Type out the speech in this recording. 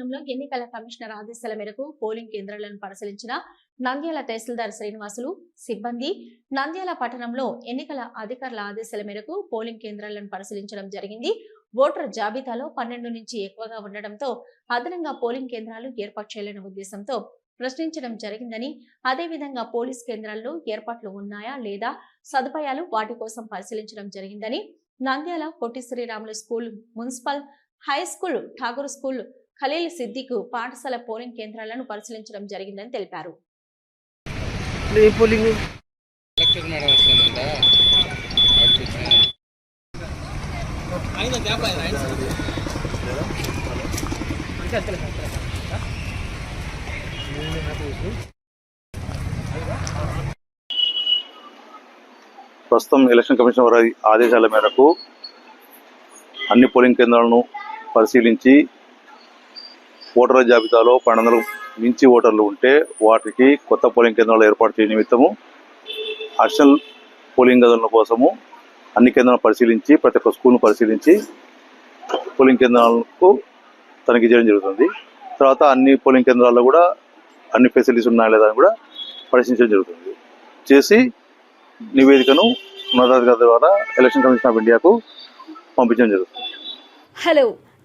విశాఖపట్నంలో ఎన్నికల కమిషనర్ ఆదేశాల మేరకు పోలింగ్ కేంద్రాలను పరిశీలించిన నంద్యాల తహసీల్దార్ శ్రీనివాసులు సిబ్బంది నంద్యాల పట్టణంలో ఎన్నికల అధికారుల ఆదేశాల మేరకు పోలింగ్ కేంద్రాలను పరిశీలించడం జరిగింది. ఓటర్ జాబితాలో పన్నెండు నుంచి ఎక్కువగా ఉండడంతో అదనంగా పోలింగ్ కేంద్రాలు ఏర్పాటు చేయాలనే ఉద్దేశంతో ప్రశ్నించడం జరిగిందని అదేవిధంగా పోలీస్ కేంద్రాల్లో ఏర్పాట్లు ఉన్నాయా లేదా సదుపాయాలు వాటి కోసం పరిశీలించడం జరిగిందని Nandyal Potti Sriramulu school municipal high school Tagore school Khaleel Siddique పాఠశాల పోలింగ్ కేంద్రాలను పరిశీలించడం జరిగిందని తెలిపారు. ప్రస్తుతం ఎలక్షన్ కమిషన్ వారి ఆదేశాల మేరకు అన్ని పోలింగ్ కేంద్రాలను పరిశీలించి ఓటర్ల జాబితాలో పన్నెండు మించి ఓటర్లు ఉంటే వాటికి కొత్త పోలింగ్ కేంద్రాలు ఏర్పాటు చేయ నిమిత్తము అడిషనల్ పోలింగ్ గదుల కోసము అన్ని కేంద్రాలను పరిశీలించి ప్రతి ఒక్క స్కూల్ను పరిశీలించి పోలింగ్ కేంద్రాలకు తనిఖీ చేయడం జరుగుతుంది. తర్వాత అన్ని పోలింగ్ కేంద్రాల్లో కూడా అన్ని ఫెసిలిటీస్ ఉన్నాయా లేదా అని కూడా పరిశీలించడం జరుగుతుంది. చేసి నివేదికను ఉన్నతాధికారుల ద్వారా ఎలక్షన్ కమిషన్ ఆఫ్ ఇండియాకు పంపించడం జరుగుతుంది. హలో